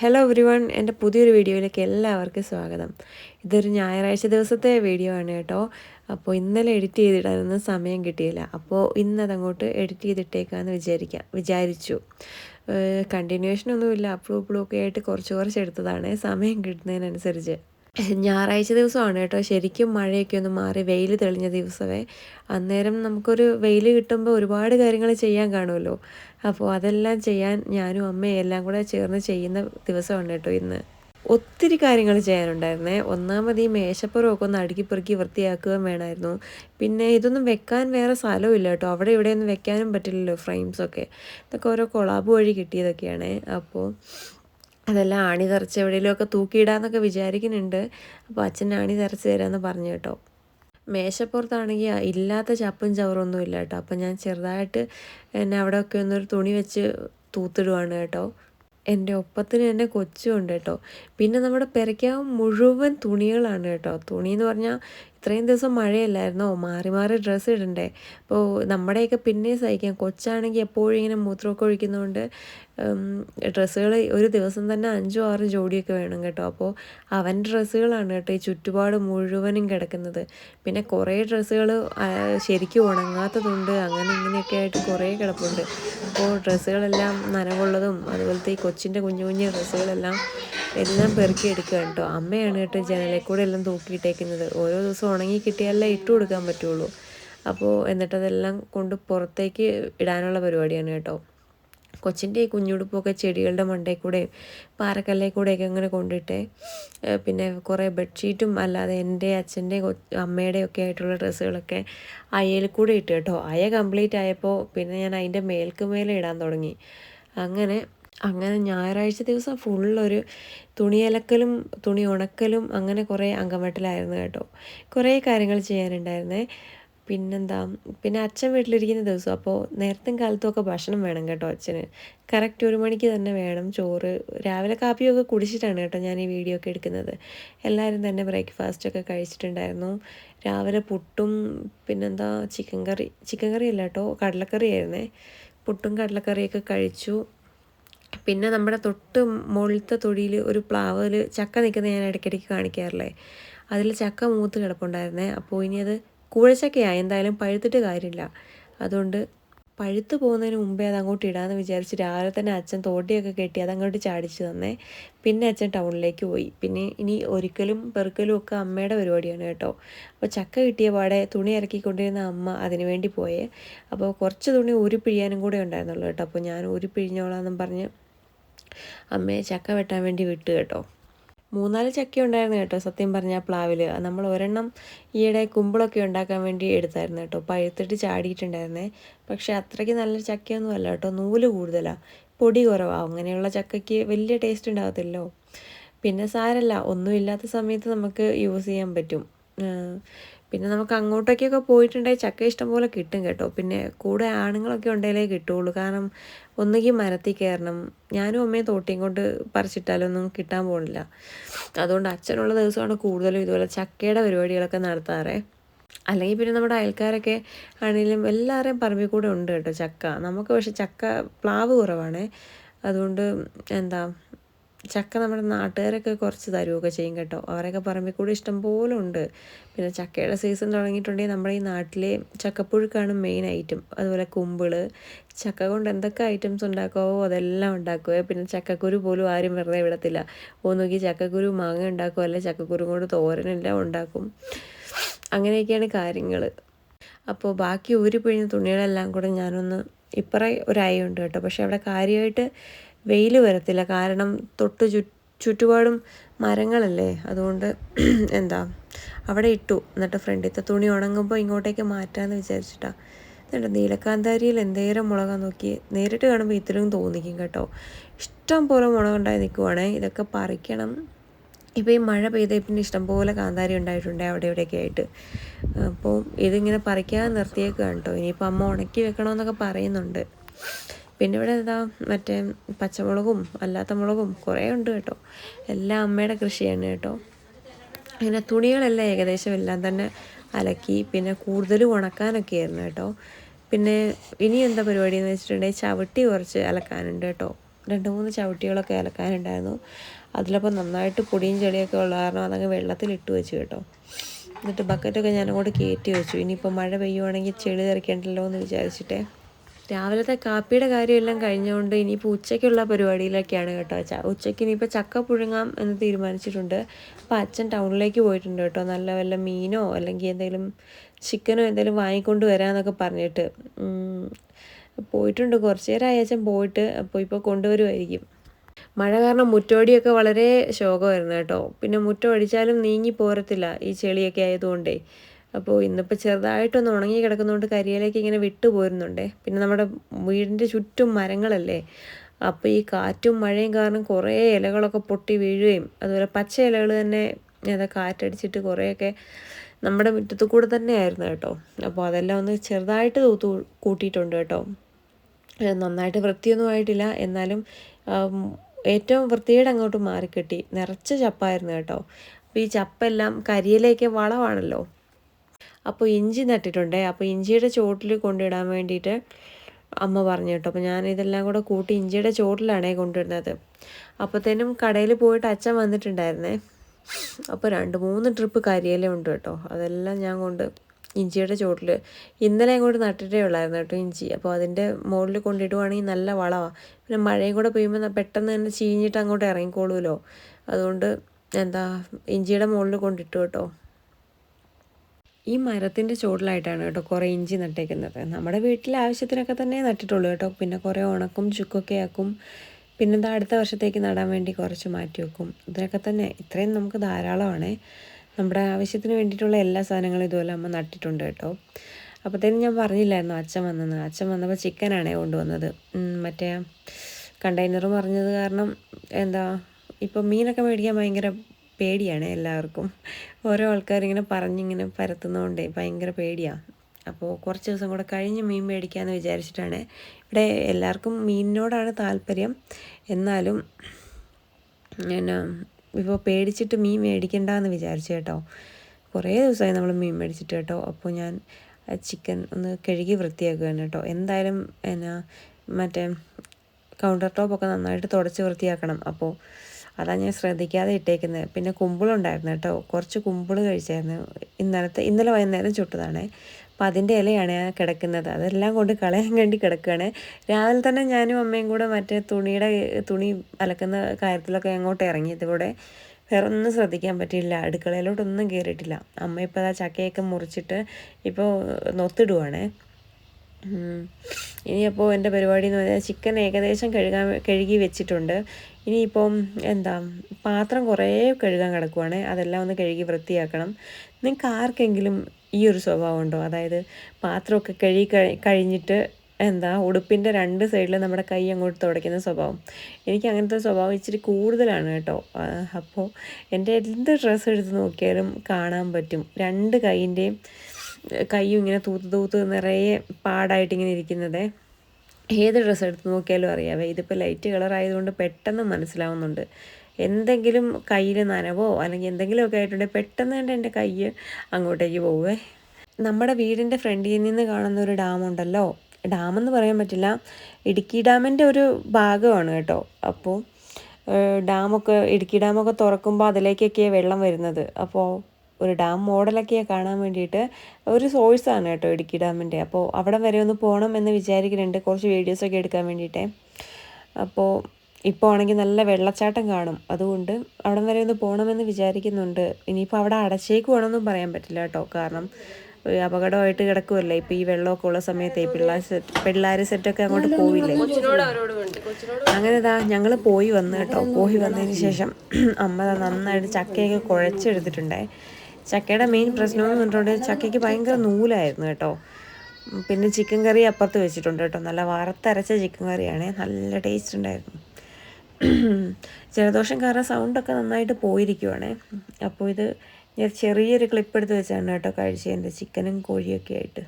Hello every one എന്റെ പുതിയൊരു വീഡിയോയിലേക്ക് എല്ലാവർക്കും സ്വാഗതം. ഇതൊരു ഞായറാഴ്ച ദിവസത്തെ വീഡിയോ ആണ് കേട്ടോ. അപ്പോൾ ഇന്നലെ എഡിറ്റ് ചെയ്തിടാനൊന്നും സമയം കിട്ടിയില്ല. അപ്പോൾ ഇന്നതങ്ങോട്ട് എഡിറ്റ് ചെയ്തിട്ടേക്കാന്ന് വിചാരിക്കാം വിചാരിച്ചു. കണ്ടിന്യൂഷൻ ഒന്നുമില്ല. ഇപ്പളും ഒക്കെ ആയിട്ട് കുറച്ച് കുറച്ച് എടുത്തതാണ്. സമയം കിട്ടുന്നതിനനുസരിച്ച്. ഞായറാഴ്ച ദിവസമാണ് കേട്ടോ. ശരിക്കും മഴയൊക്കെ ഒന്ന് മാറി വെയിൽ തെളിഞ്ഞ ദിവസമേ. അന്നേരം നമുക്കൊരു വെയിൽ കിട്ടുമ്പോൾ ഒരുപാട് കാര്യങ്ങൾ ചെയ്യാൻ കാണുമല്ലോ. അപ്പോൾ അതെല്ലാം ചെയ്യാൻ ഞാനും അമ്മയും എല്ലാം കൂടെ ചേർന്ന് ചെയ്യുന്ന ദിവസമാണ് കേട്ടോ ഇന്ന്. ഒത്തിരി കാര്യങ്ങൾ ചെയ്യാനുണ്ടായിരുന്നേ. ഒന്നാമത് ഈ മേശപ്പുറമൊക്കെ ഒന്ന് അടുക്കി പെറുക്കി വൃത്തിയാക്കുകയും വേണമായിരുന്നു. പിന്നെ ഇതൊന്നും വെക്കാൻ വേറെ സ്ഥലമില്ല കേട്ടോ. അവിടെ ഇവിടെയൊന്നും വെക്കാനും പറ്റില്ലല്ലോ ഫ്രെയിംസൊക്കെ. ഇതൊക്കെ ഓരോ കൊളാബ് വഴി കിട്ടിയതൊക്കെയാണ്. അപ്പോൾ അതെല്ലാം ആണി തറച്ച് എവിടെയെങ്കിലുമൊക്കെ തൂക്കിയിടാന്നൊക്കെ വിചാരിക്കുന്നുണ്ട്. അപ്പോൾ അച്ഛൻ ആണി തറച്ച് തരാമെന്ന് പറഞ്ഞു കേട്ടോ. മേശപ്പുറത്താണെങ്കിൽ ഇല്ലാത്ത ചപ്പും ചവറൊന്നും ഇല്ല കേട്ടോ. അപ്പം ഞാൻ ചെറുതായിട്ട് എന്നെ അവിടെ ഒക്കെ ഒന്നൊരു തുണി വെച്ച് തൂത്തിടുവാണ് കേട്ടോ. എന്റെ ഒപ്പത്തിന് തന്നെ കൊച്ചുണ്ട് കേട്ടോ. പിന്നെ നമ്മുടെ പെരയ്ക്കാവ് മുഴുവൻ തുണികളാണ് കേട്ടോ. തുണി എന്ന് പറഞ്ഞാൽ ഇത്രയും ദിവസം മഴയല്ലായിരുന്നോ? മാറി മാറി ഡ്രസ്സ് ഇടണ്ടേ. അപ്പോൾ നമ്മുടെയൊക്കെ പിന്നെ സഹിക്കാം. കൊച്ചാണെങ്കിൽ എപ്പോഴും ഇങ്ങനെ മൂത്രമൊക്കെ ഒഴിക്കുന്നതുകൊണ്ട് ഡ്രസ്സുകൾ ഒരു ദിവസം തന്നെ അഞ്ചോ ആറ് ജോഡിയൊക്കെ വേണം കേട്ടോ. അപ്പോൾ അവൻ ഡ്രസ്സുകളാണ് കേട്ടോ ഈ ചുറ്റുപാട് മുഴുവനും കിടക്കുന്നത്. പിന്നെ കുറേ ഡ്രസ്സുകൾ ശരിക്കും ഉണങ്ങാത്തതുണ്ട്. അങ്ങനെ ഇങ്ങനെയൊക്കെ ആയിട്ട് കുറേ കിടപ്പുണ്ട്. അപ്പോൾ ഡ്രസ്സുകളെല്ലാം നനവുള്ളതും അതുപോലത്തെ ഈ കൊച്ചിന്റെ കുഞ്ഞു കുഞ്ഞു ഡ്രസ്സുകളെല്ലാം എല്ലാം പെറുക്കി എടുക്കുക കേട്ടോ. അമ്മയാണ് കേട്ടോ ജനലിൽ കൂടെ എല്ലാം തൂക്കിയിട്ടേക്കുന്നത്. ഓരോ ദിവസം ഉണങ്ങി കിട്ടിയാലേ ഇട്ട് കൊടുക്കാൻ പറ്റുള്ളൂ. അപ്പോൾ എന്നിട്ടതെല്ലാം കൊണ്ട് പുറത്തേക്ക് ഇടാനുള്ള പരിപാടിയാണ് കേട്ടോ. കൊച്ചിന്റെ ഈ കുഞ്ഞുടുപ്പൊക്കെ ചെടികളുടെ മണ്ടയിൽ കൂടെയും പാറക്കല്ലേ കൂടെയൊക്കെ അങ്ങനെ കൊണ്ടിട്ട് പിന്നെ കുറേ ബെഡ്ഷീറ്റും അല്ലാതെ എന്റെ അച്ഛന്റെ അമ്മയുടെ ഒക്കെ ആയിട്ടുള്ള ഡ്രസ്സുകളൊക്കെ അയയിൽ കൂടെ ഇട്ട് കേട്ടോ. അയ കംപ്ലീറ്റ് ആയപ്പോൾ പിന്നെ ഞാൻ അതിന്റെ മേൽക്ക് മേലെ ഇടാൻ തുടങ്ങി. അങ്ങനെ അങ്ങനെ ഞായറാഴ്ച ദിവസം ഫുള്ളൊരു തുണിയലക്കലും തുണി ഉണക്കലും അങ്ങനെ കുറേ അങ്കമട്ടിലായിരുന്നു കേട്ടോ. കുറേ കാര്യങ്ങൾ ചെയ്യാനുണ്ടായിരുന്നേ. പിന്നെന്താ പിന്നെ അച്ഛൻ വീട്ടിലിരിക്കുന്ന ദിവസം അപ്പോൾ നേരത്തെ കാലത്തുമൊക്കെ ഭക്ഷണം വേണം കേട്ടോ അച്ഛന്. കറക്റ്റ് ഒരു മണിക്ക് തന്നെ വേണം ചോറ്. രാവിലെ കാപ്പിയൊക്കെ കുടിച്ചിട്ടാണ് കേട്ടോ ഞാൻ ഈ വീഡിയോ ഒക്കെ എടുക്കുന്നത്. എല്ലാവരും തന്നെ ബ്രേക്ക്ഫാസ്റ്റൊക്കെ കഴിച്ചിട്ടുണ്ടായിരുന്നു. രാവിലെ പുട്ടും പിന്നെന്താ ചിക്കൻ കറി. ചിക്കൻ കറി അല്ല കേട്ടോ കടലക്കറി ആയിരുന്നേ. പുട്ടും കടലക്കറിയൊക്കെ കഴിച്ചു. പിന്നെ നമ്മുടെ തൊട്ട് മുകളിലത്തെ തൊടിയിൽ ഒരു പ്ലാവിൽ ചക്ക നിൽക്കുന്ന ഞാൻ ഇടയ്ക്കിടയ്ക്ക് കാണിക്കാറില്ലേ? അതിൽ ചക്ക മൂത്ത് കിടപ്പുണ്ടായിരുന്നേ. അപ്പോൾ ഇനി അത് കൂഴച്ചക്കയാണ് എന്തായാലും പഴുത്തിട്ട് കാര്യമില്ല. അതുകൊണ്ട് പഴുത്ത് പോകുന്നതിന് മുമ്പേ അത് അങ്ങോട്ട് ഇടാമെന്ന് വിചാരിച്ച് രാവിലെ തന്നെ അച്ഛൻ തോട്ടിയൊക്കെ കെട്ടി അത് അങ്ങോട്ട് ചാടിച്ച് തന്നേ. പിന്നെ അച്ഛൻ ടൗണിലേക്ക് പോയി. പിന്നെ ഇനി ഒരിക്കലും പെറുക്കലും ഒക്കെ അമ്മയുടെ പരിപാടിയാണ് കേട്ടോ. അപ്പോൾ ചക്ക കിട്ടിയ പാടെ തുണി ഇറക്കിക്കൊണ്ടിരുന്ന അമ്മ അതിനു വേണ്ടി പോയേ. അപ്പോൾ കുറച്ച് തുണി ഊരിപ്പിഴിയാനും കൂടെ ഉണ്ടായിരുന്നുള്ളൂ കേട്ടോ. അപ്പോൾ ഞാൻ ഊരിപ്പിഴിഞ്ഞോളാന്നും പറഞ്ഞ് അമ്മയെ ചക്ക വെട്ടാൻ വേണ്ടി വിട്ടു കേട്ടോ. മൂന്നാൽ ചക്ക ഉണ്ടായിരുന്നു കേട്ടോ സത്യം പറഞ്ഞാൽ പ്ലാവിൽ നമ്മൾ ഒരെണ്ണം ഈയിടെ കുമ്പിളൊക്കെ ഉണ്ടാക്കാൻ വേണ്ടി എടുത്തായിരുന്നു കേട്ടോ. പഴുത്തിട്ട് ചാടിയിട്ടുണ്ടായിരുന്നേ. പക്ഷേ അത്രയ്ക്ക് നല്ല ചക്കയൊന്നും അല്ല കേട്ടോ. നൂൽ കൂടുതലാണ് പൊടി കുറവാണ് അങ്ങനെയുള്ള ചക്കയ്ക്ക് വലിയ ടേസ്റ്റ് ഉണ്ടാകത്തില്ലോ പിന്നെ സാരല്ല ഒന്നുമില്ലാത്ത സമയത്ത് നമുക്ക് യൂസ് ചെയ്യാൻ പറ്റും. പിന്നെ നമുക്ക് അങ്ങോട്ടേക്കൊക്കെ പോയിട്ടുണ്ടെങ്കിൽ ചക്ക ഇഷ്ടം പോലെ കിട്ടും കേട്ടോ. പിന്നെ കൂടെ ആണുങ്ങളൊക്കെ ഉണ്ടെങ്കിലേ കിട്ടുള്ളൂ. കാരണം ഒന്നുകിൽ മരത്തിൽ കയറണം. ഞാനും അമ്മയും തോട്ടിയും കൊണ്ട് പറിച്ചിട്ടാലൊന്നും കിട്ടാൻ പോകുന്നില്ല. അതുകൊണ്ട് അച്ഛനുള്ള ദിവസമാണ് കൂടുതലും ഇതുപോലെ ചക്കയുടെ പരിപാടികളൊക്കെ നടത്താറേ. അല്ലെങ്കിൽ പിന്നെ നമ്മുടെ അയൽക്കാരൊക്കെ ആണെങ്കിലും എല്ലാവരെയും പറമ്പിൽ കൂടെ ഉണ്ട് കേട്ടോ ചക്ക. നമുക്ക് പക്ഷെ ചക്ക പ്ലാവ് കുറവാണ്. അതുകൊണ്ട് എന്താ ചക്ക നമ്മുടെ നാട്ടുകാരൊക്കെ കുറച്ച് തരുമൊക്കെ ചെയ്യും കേട്ടോ. അവരൊക്കെ പറമ്പിൽ കൂടി ഇഷ്ടം പോലെ ഉണ്ട്. പിന്നെ ചക്കയുടെ സീസൺ തുടങ്ങിയിട്ടുണ്ടെങ്കിൽ നമ്മുടെ ഈ നാട്ടിലെ ചക്കപ്പുഴുക്കാണ് മെയിൻ ഐറ്റം അതുപോലെ കുമ്പിൾ ചക്ക കൊണ്ട് എന്തൊക്കെ ഐറ്റംസ് ഉണ്ടാക്കുമോ അതെല്ലാം ഉണ്ടാക്കുക പിന്നെ ചക്കക്കുരു പോലും ആരും വെറുതെ വിടത്തില്ല. ഒന്നുകിൽ ചക്കക്കുരു മാങ്ങ ഉണ്ടാക്കും അല്ലെങ്കിൽ ചക്കക്കുരു കൊണ്ട് തോരനെല്ലാം ഉണ്ടാക്കും. അങ്ങനെയൊക്കെയാണ് കാര്യങ്ങൾ അപ്പോൾ ബാക്കി ഊരി പിഴിഞ്ഞ തുണികളെല്ലാം കൂടെ ഞാനൊന്ന് ഇപ്പറേ ഒരു കേട്ടോ. പക്ഷെ അവിടെ കാര്യമായിട്ട് വെയിൽ വരത്തില്ല. കാരണം തൊട്ട് ചു ചുറ്റുപാടും മരങ്ങളല്ലേ? അതുകൊണ്ട് എന്താ അവിടെ ഇട്ടു. എന്നിട്ട് ഫ്രണ്ടിലത്തെ തുണി ഉണങ്ങുമ്പോൾ ഇങ്ങോട്ടേക്ക് മാറ്റാമെന്ന് വിചാരിച്ചിട്ടാ. എന്നിട്ട് നീലക്കാന്താരിയിൽ എന്തേരം മുളകാൻ നോക്കി. നേരിട്ട് കാണുമ്പോൾ ഇത്രയും തോന്നിക്കും കേട്ടോ. ഇഷ്ടം പോലെ മുളകുണ്ടായി നിൽക്കുവാണേ ഇതൊക്കെ പറിക്കണം. ഇപ്പോൾ ഈ മഴ പെയ്ത പിന്നെ ഇഷ്ടംപോലെ കാന്താരി ഉണ്ടായിട്ടുണ്ട് അവിടെ ഇവിടെയൊക്കെ ആയിട്ട്. അപ്പോൾ ഇതിങ്ങനെ പറിക്കാൻ നിർത്തിയേക്കാണ് കേട്ടോ. ഇനിയിപ്പോൾ അമ്മ ഉണക്കി വെക്കണമെന്നൊക്കെ പറയുന്നുണ്ട്. പിന്നെ ഇവിടെ എന്താ മറ്റേ പച്ചമുളകും അല്ലാത്ത മുളകും കുറേ ഉണ്ട് കേട്ടോ. എല്ലാം അമ്മയുടെ കൃഷിയാണ് കേട്ടോ. അങ്ങനെ തുണികളെല്ലാം ഏകദേശം എല്ലാം തന്നെ അലക്കി പിന്നെ കൂടുതൽ ഉണക്കാനൊക്കെ ആയിരുന്നു കേട്ടോ. പിന്നെ ഇനി എന്താ പരിപാടി എന്ന് വെച്ചിട്ടുണ്ടെങ്കിൽ ചവിട്ടി കുറച്ച് അലക്കാനുണ്ട് കേട്ടോ. രണ്ട് മൂന്ന് ചവിട്ടികളൊക്കെ അലക്കാനുണ്ടായിരുന്നു. അതിലപ്പോൾ നന്നായിട്ട് പൊടിയും ചെളിയൊക്കെ ഉള്ള കാരണം അതങ്ങ് വെള്ളത്തിലിട്ട് വെച്ചു കേട്ടോ. എന്നിട്ട് ബക്കറ്റൊക്കെ ഞാൻ അങ്ങോട്ട് കയറ്റി വെച്ചു. ഇനിയിപ്പോൾ മഴ പെയ്യുവാണെങ്കിൽ ചെളി തെറിക്കണ്ടല്ലോ എന്ന് വിചാരിച്ചിട്ടേ. രാവിലത്തെ കാപ്പിയുടെ കാര്യമെല്ലാം കഴിഞ്ഞുകൊണ്ട് ഇനിയിപ്പോൾ ഉച്ചയ്ക്കുള്ള പരിപാടിയിലൊക്കെയാണ് കേട്ടോ ച ഉച്ചയ്ക്ക് ഇനിയിപ്പോൾ ചക്ക പുഴുങ്ങാം എന്ന് തീരുമാനിച്ചിട്ടുണ്ട്. അപ്പോൾ അച്ഛൻ ടൗണിലേക്ക് പോയിട്ടുണ്ട് കേട്ടോ. നല്ല വല്ല മീനോ അല്ലെങ്കിൽ എന്തെങ്കിലും ചിക്കനോ എന്തെങ്കിലും വാങ്ങിക്കൊണ്ട് വരാമെന്നൊക്കെ പറഞ്ഞിട്ട്. പോയിട്ടുണ്ട്. കുറച്ച് നേരം അയച്ചൻ പോയിട്ട് അപ്പോൾ ഇപ്പോൾ കൊണ്ടുവരുമായിരിക്കും മഴ കാരണം മുറ്റോടിയൊക്കെ വളരെ ശോകമായിരുന്നു കേട്ടോ. പിന്നെ മുറ്റം അടിച്ചാലും നീങ്ങി പോരത്തില്ല ഈ ചെളിയൊക്കെ ആയതുകൊണ്ടേ. അപ്പോൾ ഇന്നിപ്പോൾ ചെറുതായിട്ടൊന്ന് ഉണങ്ങി കിടക്കുന്നതുകൊണ്ട് കരിയിലേക്ക് ഇങ്ങനെ വിട്ടു പോരുന്നുണ്ടേ. പിന്നെ നമ്മുടെ വീടിന്റെ ചുറ്റും മരങ്ങളല്ലേ. അപ്പോൾ ഈ കാറ്റും മഴയും കാരണം കുറേ ഇലകളൊക്കെ പൊട്ടി വീഴുകയും അതുപോലെ പച്ച ഇലകൾ തന്നെ ഏതാ കാറ്റടിച്ചിട്ട് കുറേയൊക്കെ നമ്മുടെ മുറ്റത്തു കൂടെ തന്നെ ആയിരുന്നു കേട്ടോ. അപ്പോൾ അതെല്ലാം ഒന്ന് ചെറുതായിട്ട് തൂത്തു കൂട്ടിയിട്ടുണ്ട് കേട്ടോ. നന്നായിട്ട് വൃത്തിയൊന്നും ആയിട്ടില്ല. എന്നാലും ഏറ്റവും വൃത്തിയുടെ അങ്ങോട്ട് മാറിക്കിട്ടി. നിറച്ച് ചപ്പായിരുന്നു കേട്ടോ. അപ്പോൾ ഈ ചപ്പെല്ലാം കരിയിലേക്ക് വളമാണല്ലോ. അപ്പോൾ ഇഞ്ചി നട്ടിട്ടുണ്ടേ. അപ്പോൾ ഇഞ്ചിയുടെ ചോട്ടിൽ കൊണ്ടിടാൻ വേണ്ടിയിട്ട് അമ്മ പറഞ്ഞു കേട്ടോ. അപ്പോൾ ഞാൻ ഇതെല്ലാം കൂടെ കൂട്ടി ഇഞ്ചിയുടെ ചോട്ടിലാണേ കൊണ്ടിടുന്നത് അപ്പോഴത്തേനും കടയിൽ പോയിട്ട് അച്ഛൻ വന്നിട്ടുണ്ടായിരുന്നേ. അപ്പോൾ രണ്ട് മൂന്ന് ട്രിപ്പ് കരിയില ഉണ്ട് കേട്ടോ. അതെല്ലാം ഞാൻ കൊണ്ട് ഇഞ്ചിയുടെ ചുവട്ടിൽ ഇന്നലെ അങ്ങോട്ട് നട്ടിട്ടേ ഉള്ളായിരുന്നു കേട്ടോ ഇഞ്ചി. അപ്പോൾ അതിന്റെ മുകളിൽ കൊണ്ടിടുവാണെങ്കിൽ നല്ല വളമാണ് പിന്നെ മഴയും കൂടെ പെയ്യുമ്പോൾ പെട്ടെന്ന് തന്നെ ചീഞ്ഞിട്ട് അങ്ങോട്ട് ഇറങ്ങിക്കോളൂല്ലോ അതുകൊണ്ട് എന്താ ഇഞ്ചിയുടെ മുകളിൽ കൊണ്ടിട്ടു കേട്ടോ. ഈ മരത്തിന്റെ ചുവട്ടിലായിട്ടാണ് കേട്ടോ കുറേ ഇഞ്ചി നട്ടേക്കുന്നത്. നമ്മുടെ വീട്ടിലെ ആവശ്യത്തിനൊക്കെ തന്നെ നട്ടിട്ടുള്ളൂ കേട്ടോ. പിന്നെ കുറേ ഉണക്കും ചുക്കൊക്കെ ആക്കും. പിന്നെന്താ അടുത്ത വർഷത്തേക്ക് നടാൻ വേണ്ടി കുറച്ച് മാറ്റി വെക്കും. ഇതിനൊക്കെ തന്നെ ഇത്രയും നമുക്ക് ധാരാളമാണ്. നമ്മുടെ ആവശ്യത്തിന് വേണ്ടിയിട്ടുള്ള എല്ലാ സാധനങ്ങളും ഇതുപോലെ അമ്മ നട്ടിട്ടുണ്ട് കേട്ടോ. അപ്പോഴത്തേനും ഞാൻ പറഞ്ഞില്ലായിരുന്നു അച്ഛൻ വന്നെന്ന്. അച്ഛൻ വന്നപ്പോൾ ചിക്കനാണേ കൊണ്ടുവന്നത്. മറ്റേ കണ്ടെയ്നർ പറഞ്ഞത് കാരണം എന്താ ഇപ്പോൾ മീനൊക്കെ മേടിക്കാൻ ഭയങ്കര പേടിയാണ് എല്ലാവർക്കും. ഓരോ ആൾക്കാരിങ്ങനെ പറഞ്ഞിങ്ങനെ പരത്തുന്നതുകൊണ്ടേ ഭയങ്കര പേടിയാണ് അപ്പോൾ കുറച്ച് ദിവസം കൂടെ കഴിഞ്ഞ് മീൻ മേടിക്കാമെന്ന് വിചാരിച്ചിട്ടാണ്. ഇവിടെ എല്ലാവർക്കും മീനിനോടാണ് താല്പര്യം. എന്നാലും പിന്നെ ഇപ്പോൾ പേടിച്ചിട്ട് മീൻ മേടിക്കണ്ട എന്ന് വിചാരിച്ചു കേട്ടോ. കുറേ ദിവസമായി നമ്മൾ മീൻ മേടിച്ചിട്ട് കേട്ടോ. അപ്പോൾ ഞാൻ ചിക്കൻ ഒന്ന് കഴുകി വൃത്തിയാക്കുകയാണ് കേട്ടോ. എന്തായാലും എന്നാ മറ്റേ കൗണ്ടർ ടോപ്പൊക്കെ നന്നായിട്ട് തുടച്ച് വൃത്തിയാക്കണം. അപ്പോൾ അതാണ് ഞാൻ ശ്രദ്ധിക്കാതെ ഇട്ടേക്കുന്നത് പിന്നെ കുമ്പിളുണ്ടായിരുന്നു കേട്ടോ. കുറച്ച് കുമ്പിൾ കഴിച്ചായിരുന്നു. ഇന്നലത്തെ ഇന്നലെ വൈകുന്നേരം ചുട്ടതാണേ. അപ്പം അതിന്റെ ഇലയാണ് ഞാൻ കിടക്കുന്നത്. അതെല്ലാം കൊണ്ട് കളയാൻ വേണ്ടി കിടക്കുകയാണ്. രാവിലെ തന്നെ ഞാനും അമ്മയും കൂടെ മറ്റേ തുണിയുടെ തുണി അലക്കുന്ന കാര്യത്തിലൊക്കെ അങ്ങോട്ട് ഇറങ്ങിയത് ഇവിടെ വേറെ ഒന്നും ശ്രദ്ധിക്കാൻ പറ്റിയില്ല. അടുക്കളയിലോട്ടൊന്നും കയറിയിട്ടില്ല. അമ്മ ഇപ്പോൾ ആ ചക്കയൊക്കെ മുറിച്ചിട്ട് ഇപ്പോൾ നൊത്തിടുവാണേ. ഇനിയപ്പോൾ എന്റെ പരിപാടി എന്ന് പറഞ്ഞാൽ ചിക്കൻ ഏകദേശം കഴുകാൻ കഴുകി വെച്ചിട്ടുണ്ട്. ഇനിയിപ്പം എന്താ പാത്രം കുറേ കഴുകാൻ കിടക്കുവാണ്. അതെല്ലാം ഒന്ന് കഴുകി വൃത്തിയാക്കണം. നിങ്ങൾക്ക് ആർക്കെങ്കിലും ഈ ഒരു സ്വഭാവം ഉണ്ടോ? അതായത് പാത്രമൊക്കെ കഴുകി കഴിഞ്ഞിട്ട് എന്താ ഉടുപ്പിന്റെ രണ്ട് സൈഡിൽ നമ്മുടെ കൈ അങ്ങോട്ട് തുടയ്ക്കുന്ന സ്വഭാവം. എനിക്ക് അങ്ങനത്തെ സ്വഭാവം ഇച്ചിരി കൂടുതലാണ് കേട്ടോ. അപ്പോൾ എന്റെ എന്ത് ഡ്രസ്സ് എടുത്ത് നോക്കിയാലും കാണാൻ പറ്റും. രണ്ട് കൈയിന്റെയും കൈയും ഇങ്ങനെ തൂത്ത് തൂത്ത് നിറയെ പാടായിട്ടിങ്ങനെ ഇരിക്കുന്നത്. ഏത് ഡ്രസ്സ് എടുത്ത് നോക്കിയാലും അറിയാവേ ഇതിപ്പോൾ ലൈറ്റ് കളർ ആയതുകൊണ്ട് പെട്ടെന്ന് മനസ്സിലാവുന്നുണ്ട്. എന്തെങ്കിലും കയ്യിൽ നനവോ അല്ലെങ്കിൽ എന്തെങ്കിലുമൊക്കെ ആയിട്ടുണ്ടെങ്കിൽ പെട്ടെന്ന് തന്നെ എന്റെ കൈ അങ്ങോട്ടേക്ക് പോവേ. നമ്മുടെ വീടിന്റെ ഫ്രണ്ടിൽ നിന്ന് കാണുന്ന ഒരു ഡാമുണ്ടല്ലോ. എന്ന് പറയാൻ പറ്റില്ല ഇടുക്കി ഡാമിന്റെ ഒരു ഭാഗമാണ് കേട്ടോ. അപ്പോൾ ഡാമൊക്കെ ഇടുക്കി ഡാമൊക്കെ തുറക്കുമ്പോൾ അതിലേക്കൊക്കെയാണ് വെള്ളം വരുന്നത്. അപ്പോൾ ഒരു ഡാം മോഡലൊക്കെ കാണാൻ വേണ്ടിയിട്ട് ഒരു സോഴ്സാണ് കേട്ടോ ഇടുക്കി ഡാമിന്റെ. അപ്പോൾ അവിടെ വരെ ഒന്ന് പോകണം എന്ന് വിചാരിക്കുന്നുണ്ട്. കുറച്ച് വീഡിയോസൊക്കെ എടുക്കാൻ വേണ്ടിയിട്ട്. അപ്പോൾ ഇപ്പോൾ ആണെങ്കിൽ നല്ല വെള്ളച്ചാട്ടം കാണും. അതുകൊണ്ട് അവിടെ വരെ ഒന്ന് പോകണമെന്ന് വിചാരിക്കുന്നുണ്ട്. ഇനിയിപ്പോൾ അവിടെ അടച്ചേക്കുവാണെന്നും പറയാൻ പറ്റില്ല കേട്ടോ. കാരണം അപകടമായിട്ട് കിടക്കുമല്ലേ ഇപ്പം ഈ വെള്ളമൊക്കെ ഉള്ള സമയത്ത് പിള്ളേർ സെറ്റ് പിള്ളേർ സെറ്റൊക്കെ അങ്ങോട്ട് പോവില്ലേ? അങ്ങനെ ഇതാ ഞങ്ങൾ പോയി വന്നു കേട്ടോ. പോയി വന്നതിന് ശേഷം അമ്മ നന്നായിട്ട് ചക്കയൊക്കെ കുഴച്ചെടുത്തിട്ടുണ്ടേ. ചക്കയുടെ മെയിൻ പ്രശ്നം എന്ന് പറഞ്ഞിട്ടുണ്ടെങ്കിൽ ചക്കയ്ക്ക് ഭയങ്കര നൂലായിരുന്നു കേട്ടോ. പിന്നെ ചിക്കൻ കറി അപ്പുറത്ത് വെച്ചിട്ടുണ്ട് കേട്ടോ. നല്ല വറുത്തരച്ച ചിക്കൻ കറിയാണ് നല്ല ടേസ്റ്റ് ഉണ്ടായിരുന്നു. ജലദോഷം കാരണം സൗണ്ടൊക്കെ നന്നായിട്ട് പോയിരിക്കുവാണേ. അപ്പോൾ ഇത് ഞാൻ ചെറിയൊരു ക്ലിപ്പ് എടുത്ത് വെച്ചാണ് കേട്ടോ കഴിച്ചതിന്റെ ചിക്കനും കോഴിയൊക്കെ ആയിട്ട്.